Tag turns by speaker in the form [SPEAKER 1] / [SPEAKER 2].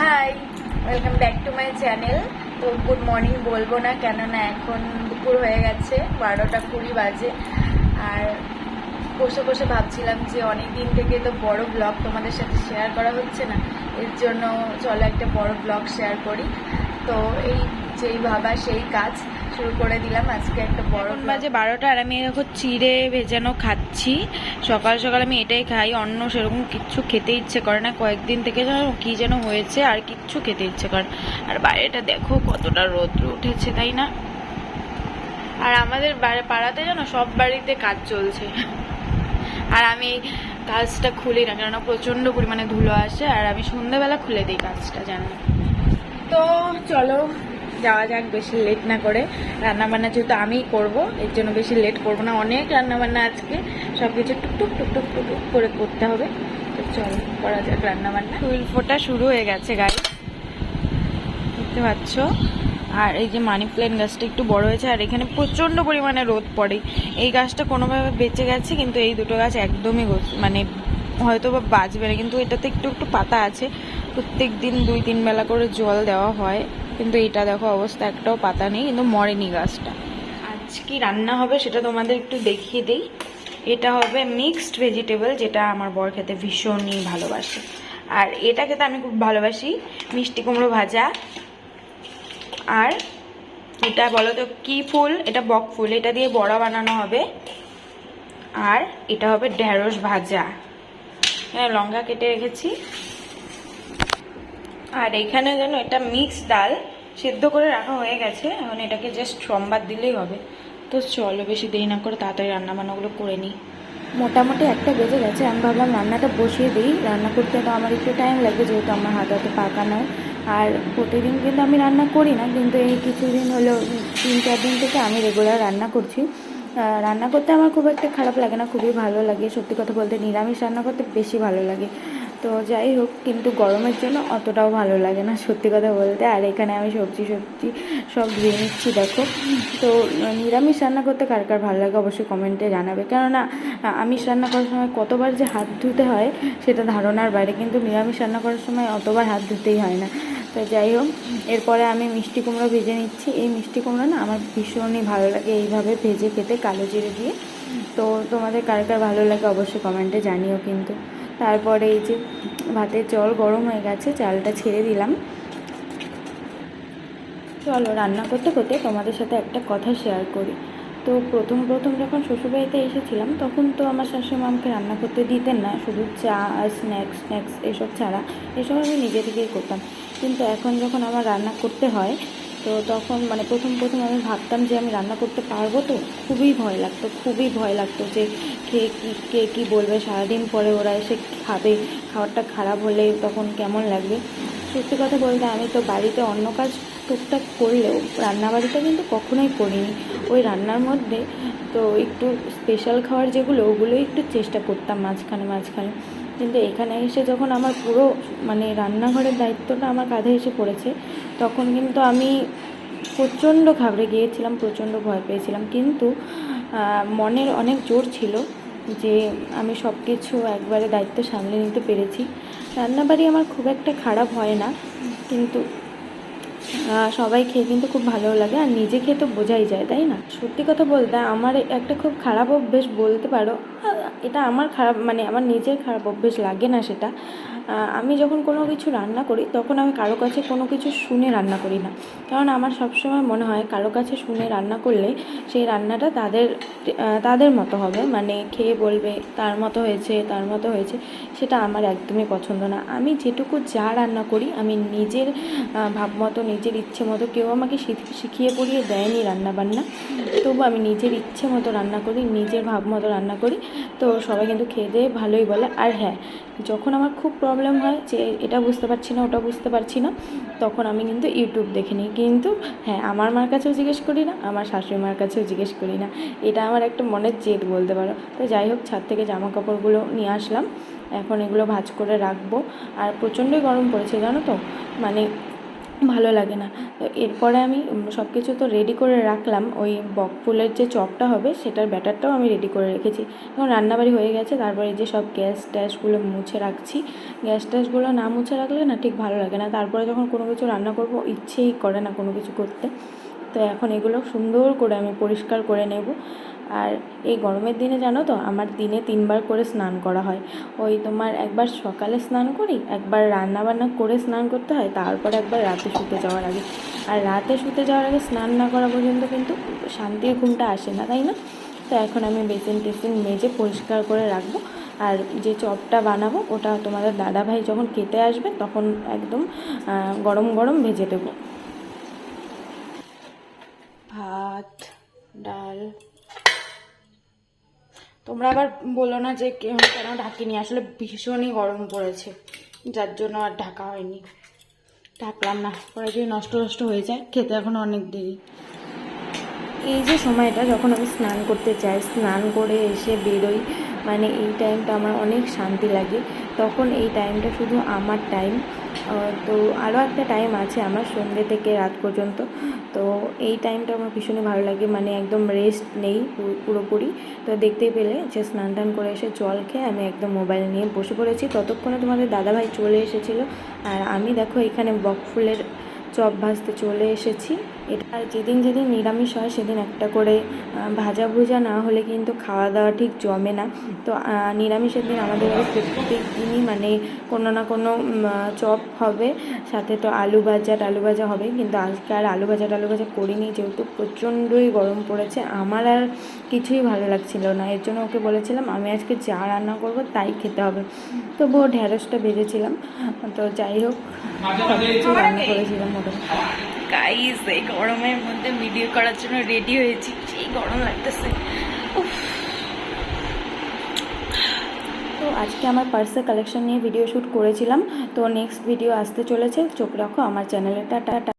[SPEAKER 1] Hi welcome back to my channel তো good morning বলব না, কেননা এখন দুপুর হয়ে গেছে, বারোটা কুড়ি বাজে। আর বসে বসে ভাবছিলাম যে অনেক দিন থেকে তো বড় ব্লগ তোমাদের সাথে শেয়ার করা হচ্ছে না, এর জন্য চলো একটা বড় ব্লগ শেয়ার করি। তো এই যেই ভাবা সেই কাজ। শুরু করে দিলাম আজকে একটা বড় বাজে বারোটা আর আমি এখন চিড়ে ভেজানো খাচ্ছি। সকাল সকাল আমি এটাই খাই অন্য সেরকম কিচ্ছু খেতে ইচ্ছে করে না। কয়েকদিন থেকে যেন কি যেন হয়েছে আর কিচ্ছু খেতে ইচ্ছে করে আর বাইরেটা দেখো কতটা রোদ উঠেছে তাই না? আর আমাদের বাড়ি- পাড়াতে যেন সব বাড়িতে কাজ চলছে। আর আমি কাজটা খুলি না কেননা প্রচণ্ড পরিমাণে ধুলো আসে আর আমি সন্ধ্যাবেলা খুলে দিই কাজটা জানো? তো চলো যাওয়া যাক, বেশি লেট না করে। রান্নাবান্না যেহেতু আমিই করব, এর জন্য বেশি লেট করব না। অনেক রান্নাবান্না আজকে সব কিছু টুকটুক টুকটুক টুকটুক করে করতে হবে। তো চলো, করা যাক রান্নাবান্না। ফুল ফোটা শুরু হয়ে গেছে গাড়ি দেখতে পাচ্ছ? আর এই যে মানি প্ল্যান্ট গাছটা একটু বড় হয়েছে, আর এখানে প্রচণ্ড পরিমাণে রোদ পড়ে। এই গাছটা কোনোভাবে বেঁচে গেছে, কিন্তু এই দুটো গাছ একদমই মানে হয়তো বা বাঁচবে না, কিন্তু এটাতে একটু একটু পাতা আছে। প্রত্যেক দিন দুই তিন বেলা করে জল দেওয়া হয়। কিন্তু এটা দেখো অবস্থা, একটাও পাতা নেই, কিন্তু মরেনি গাছটা। আজ কি রান্না হবে সেটা তোমাদের একটু দেখিয়ে দিই। এটা হবে মিক্সড ভেজিটেবল যেটা আমার বর খেতে ভীষণই ভালোবাসে। আর এটা খেতে আমি খুব ভালোবাসি, মিষ্টি কুমড়ো ভাজা। আর এটা বলো তো কি ফুল? এটা বক ফুল, এটা দিয়ে বড়া বানানো হবে। আর এটা হবে ঢেঁড়স ভাজা। হ্যাঁ লঙ্কা কেটে রেখেছি। আর এখানে যেন এটা মিক্স ডাল সেদ্ধ করে রাখা হয়ে গেছে। এখন এটাকে জাস্ট সোমবার দিলেই হবে। তো চলো বেশি দেরি না করে তাড়াতাড়ি রান্না বান্নাগুলো করে নিই।
[SPEAKER 2] মোটামুটি একটা বেজে গেছে। আমি ভাবলাম রান্নাটা বসিয়ে দিই। রান্না করতে তো আমার একটু টাইম লাগবে, যেহেতু আমার হাত হাতে পাকা নয়। আর প্রতিদিন কিন্তু আমি রান্না করি না, কিন্তু এই কিছুদিন হলো, তিন, চার দিন থেকে আমি রেগুলার রান্না করছি। রান্না করতে আমার খুব একটা খারাপ লাগে না, খুবই ভালো লাগে। সত্যি কথা বলতে নিরামিষ রান্না করতে বেশি ভালো লাগে। তো যাই হোক, কিন্তু গরমের জন্য অতটাও ভালো লাগে না, সত্যি কথা বলতে। আর এখানে আমি সবজি সবজি সব ধুয়ে নিচ্ছি, দেখো। তো নিরামিষ রান্না করতে কার কার ভালো লাগে অবশ্যই কমেন্টে জানাবে। কেননা আমিষ রান্না করার সময় কতবার যে হাত ধুতে হয়, সেটা ধারণার বাইরে। কিন্তু নিরামিষ রান্না করার সময় অতবার হাত ধুতেই হয় না। তো যাই হোক, এরপরে আমি মিষ্টি কুমড়ো ভেজে নিচ্ছি। এই মিষ্টি কুমড়ো না আমার ভীষণই ভালো লাগে এইভাবে ভেজে খেতে, কালো জিরে দিয়ে। তো তোমাদের কার কার ভালো লাগে অবশ্যই কমেন্টে জানিও কিন্তু। তারপরে এই যে ভাতের জল গরম হয়ে গেছে, চালটা ছেড়ে দিলাম। চলো রান্না করতে করতে তোমাদের সাথে একটা কথা শেয়ার করি। তো প্রথম প্রথম যখন শ্বশুরবাড়িতে এসেছিলাম, তখন তো আমার শাশুড়ি আমাকে রান্না করতে দিতেন না, শুধু চা আর স্ন্যাক্স স্ন্যাক্স এসব ছাড়া। এসব আমি নিজে থেকেই করতাম। কিন্তু এখন যখন আমার রান্না করতে হয় তো তখন মানে প্রথম প্রথম আমি ভাবতাম যে আমি রান্না করতে পারব তো, খুবই ভয় লাগতো, খুবই ভয় লাগতো যে কে কী কে কী বলবে, সারাদিন পরে ওরা এসে খাবে, খাবারটা খারাপ হলে তখন কেমন লাগবে? সত্যি কথা বলতে আমি তো বাড়িতে অন্য কাজ টুকটাক করলেও রান্নাবাড়িটা কিন্তু কখনোই করিনি। ওই রান্নার মধ্যে তো একটু স্পেশাল খাওয়ার যেগুলো, ওগুলোই একটু চেষ্টা করতাম মাঝখানে মাঝখানে। কিন্তু এখানে এসে যখন আমার পুরো মানে রান্নাঘরের দায়িত্বটা আমার কাঁধে এসে পড়েছে তখন কিন্তু আমি প্রচণ্ড ঘাবড়ে গিয়েছিলাম, প্রচণ্ড ভয় পেয়েছিলাম। কিন্তু মনের অনেক জোর ছিল যে আমি সব কিছু একবারে দায়িত্ব সামলে নিতে পেরেছি। রান্নাবাড়ি আমার খুব একটা খারাপ হয় না, কিন্তু সবাই খেয়ে কিন্তু খুব ভালো লাগে আর নিজে খেয়ে তো বোঝাই যায়, তাই না? সত্যি কথা বলতে, আমার একটা খুব খারাপ অভ্যেস বলতে পারো এটা আমার খারাপ মানে আমার নিজের খারাপ অভ্যেস লাগে না সেটা। আমি যখন কোনো কিছু রান্না করি, তখন আমি কারও কাছে কোনো কিছু শুনে রান্না করি না। কারণ আমার সবসময় মনে হয়, কারও কাছে শুনে রান্না করলে সেই রান্নাটা তাদের তাদের মতো হবে। মানে খেয়ে বলবে, তার মতো হয়েছে, তার মতো হয়েছে। সেটা আমার একদমই পছন্দ না। আমি যেটুকু যা রান্না করি, আমি নিজের ভাব মতো নিজের ইচ্ছে মতো কেউ আমাকে শিখ- শিখিয়ে পড়িয়ে দেয়নি রান্না বান্না তবু আমি নিজের ইচ্ছে মতো রান্না করি, নিজের ভাব মতো রান্না করি। তো সবাই কিন্তু খেয়ে দিয়ে ভালোই বলে। আর হ্যাঁ যখন আমার খুব প্রবলেম হয় যে এটা বুঝতে পারছি না, ওটা বুঝতে পারছি না, তখন আমি কিন্তু ইউটিউব দেখে নিই। কিন্তু হ্যাঁ আমার মার কাছেও জিজ্ঞেস করি না, আমার শাশুড়ি মার কাছেও জিজ্ঞেস করি না। এটা আমার একটা মনের জেদ বলতে পারো। তো যাই হোক, ছাদ থেকে জামা কাপড়গুলো নিয়ে আসলাম। এখন এগুলো ভাঁজ করে রাখব। আর প্রচণ্ডই গরম পড়েছে, জানো তো? মানে ভালো লাগে না। তো এরপরে আমি সব কিছু তো রেডি করে রাখলাম। ওই বক ফুলের যে চপটা হবে, সেটার ব্যাটারটাও আমি রেডি করে রেখেছি। এখন রান্নাবাড়ি হয়ে গেছে, তারপরে যে সব গ্যাস ট্যাসগুলো মুছে রাখছি। গ্যাস ট্যাসগুলো না মুছে রাখলে না ঠিক ভালো লাগে না। তারপরে যখন কোনো কিছু রান্না করব, ইচ্ছেই করে না কোনো কিছু করতে। তো এখন এগুলো সুন্দর করে আমি পরিষ্কার করে নেব। আর এই গরমের দিনে জানো তো, আমার দিনে তিনবার করে স্নান করা হয়। ওই তোমার একবার সকালে স্নান করি, একবার রান্না বান্না করে স্নান করতে হয়, তারপর একবার রাতে শুতে যাওয়ার আগে। আর রাতে শুতে যাওয়ার আগে স্নান না করা পর্যন্ত কিন্তু শান্তির ঘুমটা আসে না, তাই না? তো এখন আমি বেসিন টেসিন মেজে পরিষ্কার করে রাখব। আর যে চপটা বানাবো, ওটা তোমাদের দাদা ভাই যখন খেতে আসবে, তখন একদম গরম গরম ভেজে দেবো। ভাত, ডাল তোমরা আবার বলো না যে কেন ঢাকিনি, আসলে ভীষণই গরম পড়েছে, যার জন্য আর ঢাকা হয়নি। ঢাকলাম না, পরে যদি নষ্ট নষ্ট হয়ে যায়, খেতে এখন অনেক দেরি। এই যে সময়টা, যখন আমি স্নান করতে চাই স্নান করে এসে বেরোই মানে এই টাইমটা আমার অনেক শান্তি লাগে। তখন এই টাইমটা শুধু আমার টাইম তো আরও একটা টাইম আছে আমার সন্ধ্যে থেকে রাত পর্যন্ত। তো এই টাইমটা আমার ভীষণই ভালো লাগে। মানে একদম রেস্ট নেই পুরোপুরি। তো দেখতেই পেলে যে স্নান টান করে এসে জল খেয়ে আমি একদম মোবাইল নিয়ে বসে পড়েছি। ততক্ষণে তোমাদের দাদাভাই চলে এসেছিল। আর আমি দেখো এখানে বকফুলের চপ ভাজতে চলে এসেছি। এটা আর যেদিন যেদিন নিরামিষ হয়, সেদিন একটা করে ভাজা ভুজা না হলে কিন্তু খাওয়া দাওয়া ঠিক জমে না। তো নিরামিষের দিন আমাদের বাড়ি প্রত্যেক দিনই মানে কোনো না কোনো চপ হবে, সাথে তো আলু ভাজা টালু ভাজা হবে। কিন্তু আজকে আর আলু ভাজা টালু ভাজা করিনি, যেহেতু প্রচণ্ডই গরম পড়েছে। আমার আর কিছুই ভালো লাগছিল না। এর জন্য ওকে বলেছিলাম, আমি আজকে যা রান্না করব তাই খেতে হবে। তবুও ঢ্যাঁড়সটা ভেজেছিলাম। তো যাই হোক সব কিছু রান্না করেছিলাম মোটামুটি
[SPEAKER 1] গাইস এই গরমের মধ্যে ভিডিও করার জন্য রেডি হয়েছি। সেই গরম লাগতেছে।
[SPEAKER 2] তো আজকে আমার পার্সেল কালেকশন নিয়ে ভিডিও শ্যুট করেছিলাম। তো নেক্সট ভিডিও আসতে চলেছে। চোখ রাখো, আমার চ্যানেলে টাটা।